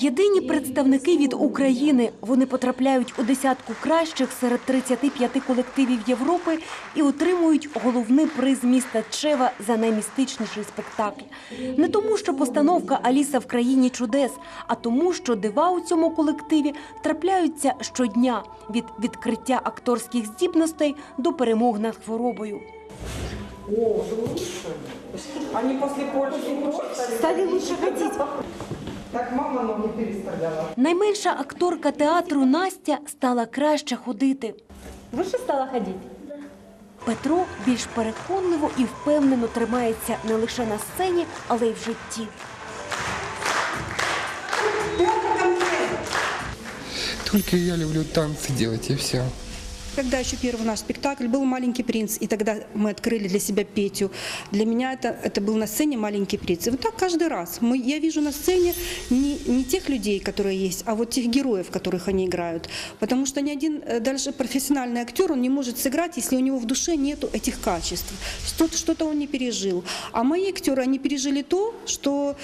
Єдині представники від України. Вони потрапляють у десятку кращих серед 35 колективів Європи і отримують головний приз міста Чева за наймістичніший спектакль. Не тому, що постановка Аліса в країні чудес, а тому, що дива у цьому колективі трапляються щодня від відкриття акторських здібностей до перемог над хворобою. О, лучше. Они после Стали лучше ходити. Так мама ноги переставляла. Найменша акторка театру Настя стала краще ходити. Вище стала ходити? Петро більш переконливо і впевнено тримається не лише на сцені, але й в житті. Только я люблю танцы делать и все. Когда еще первый наш спектакль был «Маленький принц», и тогда мы открыли для себя Петю. Для меня это, это был на сцене «Маленький принц». И вот так каждый раз. Мы, я вижу на сцене не, не тех людей, которые есть, а вот тех героев, которых они играют. Потому что ни один э, дальше профессиональный актер, он не может сыграть, если у него в душе нету этих качеств. Что-то, он не пережил. А мои актеры, они пережили то, что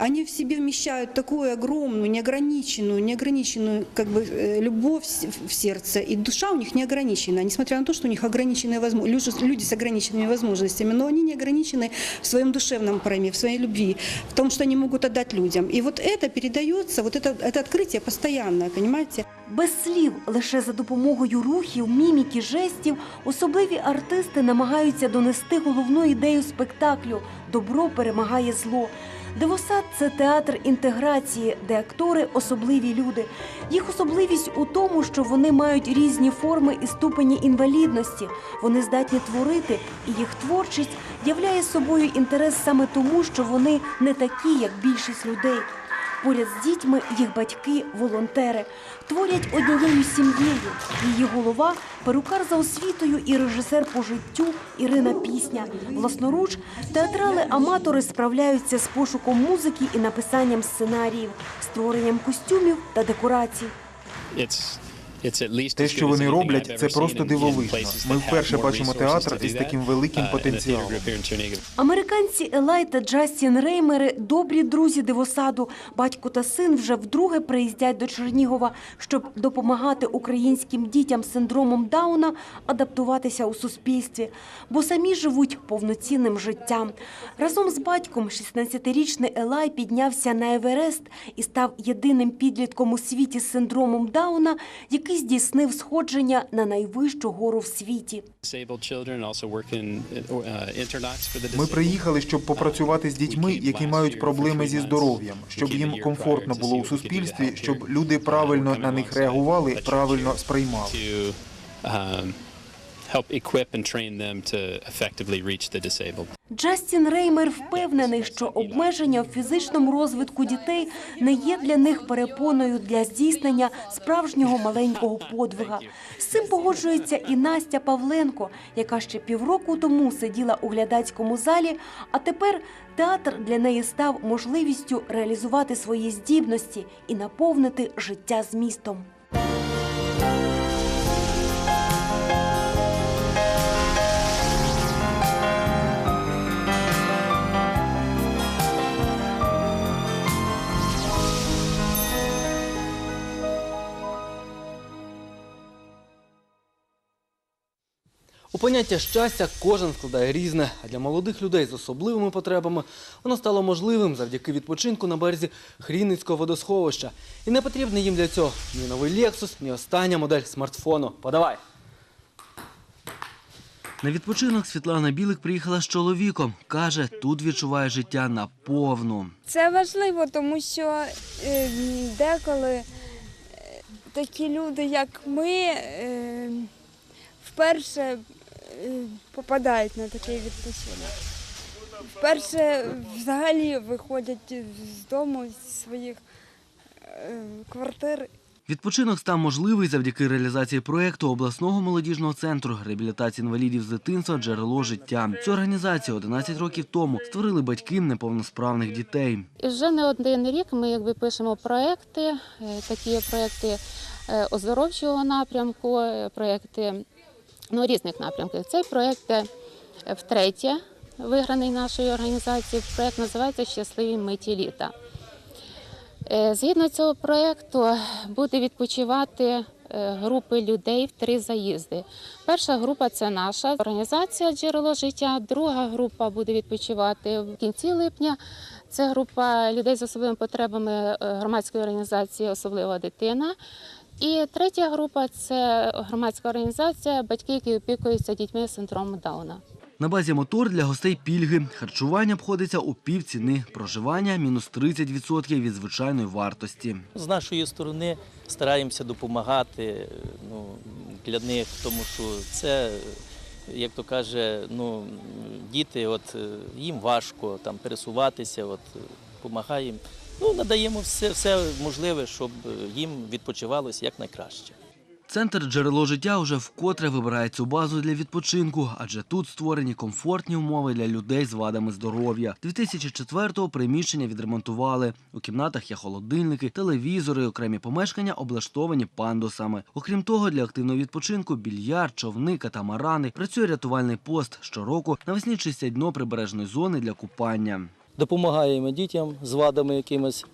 они в себе вмещают такую огромную, неограниченную, неограниченную как бы, э, любовь в сердце, и душа у них неограниченная, несмотря на то, что у них ограниченные возможности, люди с ограниченными возможностями, но они не ограничены в своем душевном порыве, в своей любви, в том, что они могут отдать людям. И вот это передается, вот это, это открытие постоянное, понимаете? Без слів, лише за допомогою рухів, міміки, жестів, особливі артисти намагаються донести головну ідею спектаклю Добро перемагає зло. Дивосад це театр інтеграції, де актори особливі люди. Їх особливість у тому, що вони мають різні форми і ступені інвалідності. Вони здатні творити, і їх творчість являє собою інтерес саме тому, що вони не такі, як більшість людей. Поряд з дітьми їх батьки волонтери творять однією сім'єю. Її голова перукар за освітою і режисер по життю Ірина Пісня. Власноруч театрали-аматори справляються з пошуком музики і написанням сценаріїв, створенням костюмів та декорацій. Те, що вони роблять, це просто дивовижно. Ми вперше бачимо театр із таким Uh, великим потенціалом. Американці Елай та Джастін Реймери добрі друзі дивосаду. Батько та син вже вдруге приїздять до Чернігова, щоб допомагати українським дітям з синдромом Дауна адаптуватися у суспільстві, бо самі живуть повноцінним життям. Разом з батьком 16-річний Елай піднявся на Еверест і став єдиним підлітком у світі з синдромом Дауна, який здійснив сходження на найвищу гору в світі. Ми приїхали, щоб попрацювати з дітьми, які мають проблеми зі здоров'ям, щоб їм комфортно було у суспільстві, щоб люди правильно на них реагували, правильно сприймали. Help equip and train them to effectively reach the disabled. Джастін Реймер впевнений, що обмеження в фізичному розвитку дітей не є для них перепоною для здійснення справжнього маленького подвига. З цим погоджується і Настя Павленко, яка ще півроку тому сиділа у глядацькому залі, а тепер театр для неї став можливістю реалізувати свої здібності і наповнити життя змістом. У поняття щастя кожен складає різне, а для молодих людей з особливими потребами воно стало можливим завдяки відпочинку на березі Хрінницького водосховища. І не потрібний їм для цього ні новий Lexus, ні остання модель смартфону. Подавай! На відпочинок Світлана Білик приїхала з чоловіком. Каже, тут відчуває життя наповну. Це важливо, тому що е, деколи е, такі люди, як ми, е, вперше попадають на такий відпочинок. Вперше взагалі виходять з дому з своїх е, квартир Відпочинок став можливий завдяки реалізації проєкту обласного молодіжного центру реабілітації інвалідів з дитинства Джерело життя. Цю організацію 11 років тому створили батьки неповносправних дітей. І вже не один рік ми якби пишемо проекти, е, такі проекти е, оздоровчого напрямку, е, проекти ну, різних напрямків. Цей проект е, втретє виграний нашою організацією. Проект називається Щасливі миті літа. Е, Згідно цього проєкту буде відпочивати е, групи людей в три заїзди. Перша група це наша організація Джерело життя. Друга група буде відпочивати в кінці липня. Це група людей з особливими потребами громадської організації Особлива дитина. І третя група це громадська організація батьки, які опікуються дітьми з синдромом Дауна. На базі мотор для гостей пільги. Харчування обходиться у пів ціни. Проживання мінус 30% від звичайної вартості. З нашої сторони стараємося допомагати ну, для них, тому що це, як то каже, ну, діти, от, їм важко там, пересуватися, от, допомагаємо. Ну, надаємо все, все можливе, щоб е, їм відпочивалося якнайкраще. Центр джерело життя уже вкотре вибирає цю базу для відпочинку, адже тут створені комфортні умови для людей з вадами здоров'я. 2004-го приміщення відремонтували. У кімнатах є холодильники, телевізори, окремі помешкання облаштовані пандусами. Окрім того, для активного відпочинку більярд, човни, катамарани. Працює рятувальний пост. Щороку навесні чистять дно прибережної зони для купання. Допомагаємо дітям з вадами якимось.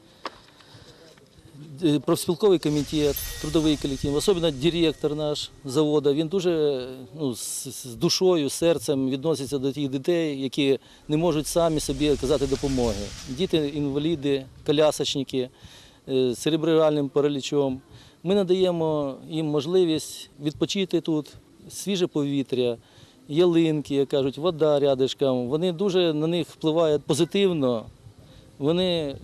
Е, Профспілковий комітет, трудовий колектив, особливо директор наш заводу, він дуже ну, з, душою, серцем відноситься до тих дітей, які не можуть самі собі оказати допомоги. Діти інваліди, колясочники е, з церебральним паралічом. Ми надаємо їм можливість відпочити тут, свіже повітря, ялинки, як кажуть, вода рядишком. Вони дуже на них впливають позитивно. Вони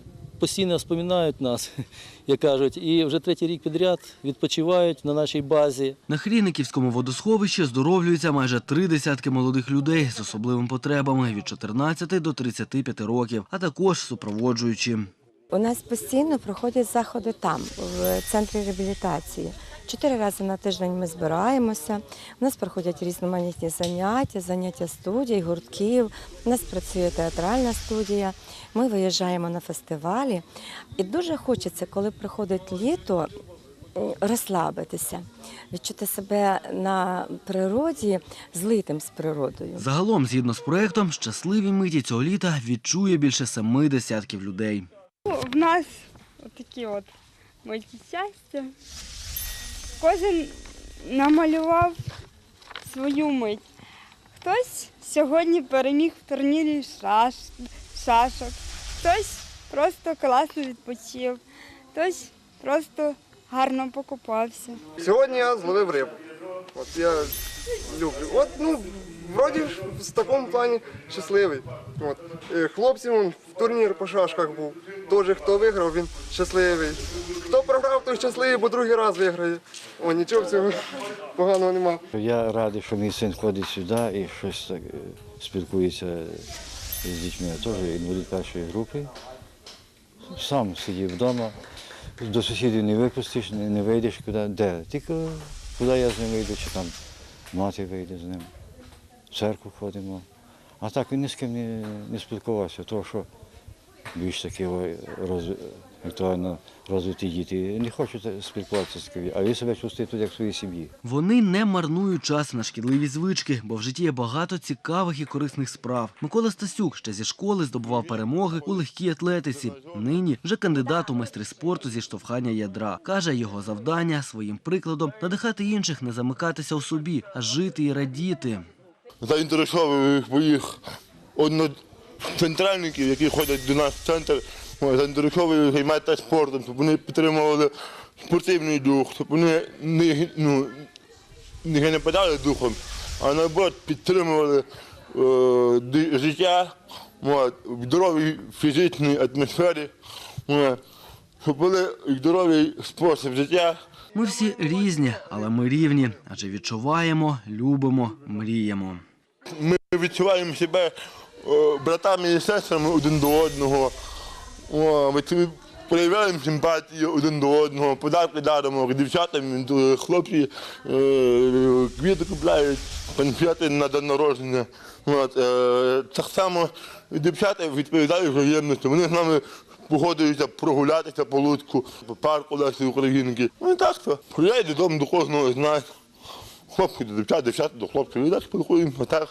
постійно споминають нас, як кажуть, і вже третій рік підряд відпочивають на нашій базі. На Хріниківському водосховищі здоровлюються майже три десятки молодих людей з особливими потребами від 14 до 35 років, а також супроводжуючі. У нас постійно проходять заходи там, в центрі реабілітації. Чотири рази на тиждень ми збираємося. У нас проходять різноманітні заняття, заняття студій, гуртків. У нас працює театральна студія. Ми виїжджаємо на фестивалі. І дуже хочеться, коли приходить літо, розслабитися, відчути себе на природі, злитим з природою. Загалом, згідно з проектом, щасливі миті цього літа відчує більше семи десятків людей. Ну, В нас такі от миті щастя. Кожен намалював свою мить. Хтось сьогодні переміг в турнірі шаш, шашок, хтось просто класно відпочив, хтось просто гарно покупався. Сьогодні я зловив рибу. От я люблю. От, ну, вроді ж в такому плані щасливий. От. Е, Хлопці вон, в турнір по шашках був. Теж хто виграв, він щасливий. Хто програв, щасливий, бо другий раз виграє. О, нічого цього поганого нема. Я радий, що мій син ходить сюди і щось так е, спілкується з дітьми. Я теж інвалід першої групи. Сам сидів вдома, до сусідів не випустиш, не вийдеш куди. Де? Тільки куди я з ним вийду, чи там мати вийде з ним. В церкву ходимо. А так він ні з ким не, не спілкувався, тому що більш такі роз, інтелектуально розвиті діти не хочуть спілкуватися з ким, а він себе чувствує тут як в своїй сім'ї. Вони не марнують час на шкідливі звички, бо в житті є багато цікавих і корисних справ. Микола Стасюк ще зі школи здобував перемоги у легкій атлетиці. Нині вже кандидат у майстри спорту зі штовхання ядра. Каже, його завдання своїм прикладом надихати інших, не замикатися у собі, а жити і радіти. заінтересованих моїх одноцентральників, які ходять до нас в центр, заінтересованих займатися спортом, щоб вони підтримували спортивний дух, щоб вони не, ну, не генепадали духом, а наоборот підтримували е, життя от, в здоровій фізичній атмосфері, от, щоб були здоровий спосіб життя. Ми всі різні, але ми рівні, адже відчуваємо, любимо, мріємо. Ми відчуваємо себе братами і сестрами один до одного. О, ми проявляємо симпатію один до одного, подарки даримо дівчатам, е, хлопці е, квіти купляють, конфети на день народження. От, е, так само дівчата відповідають взаємності. Вони з нами погодуються прогулятися по Луцьку, по парку Лесі Українки. Ну і так то. Приїжджають додому до кожного з нас. Хлопці до дівчат, дівчата до хлопців. І так спілкуємося. Так.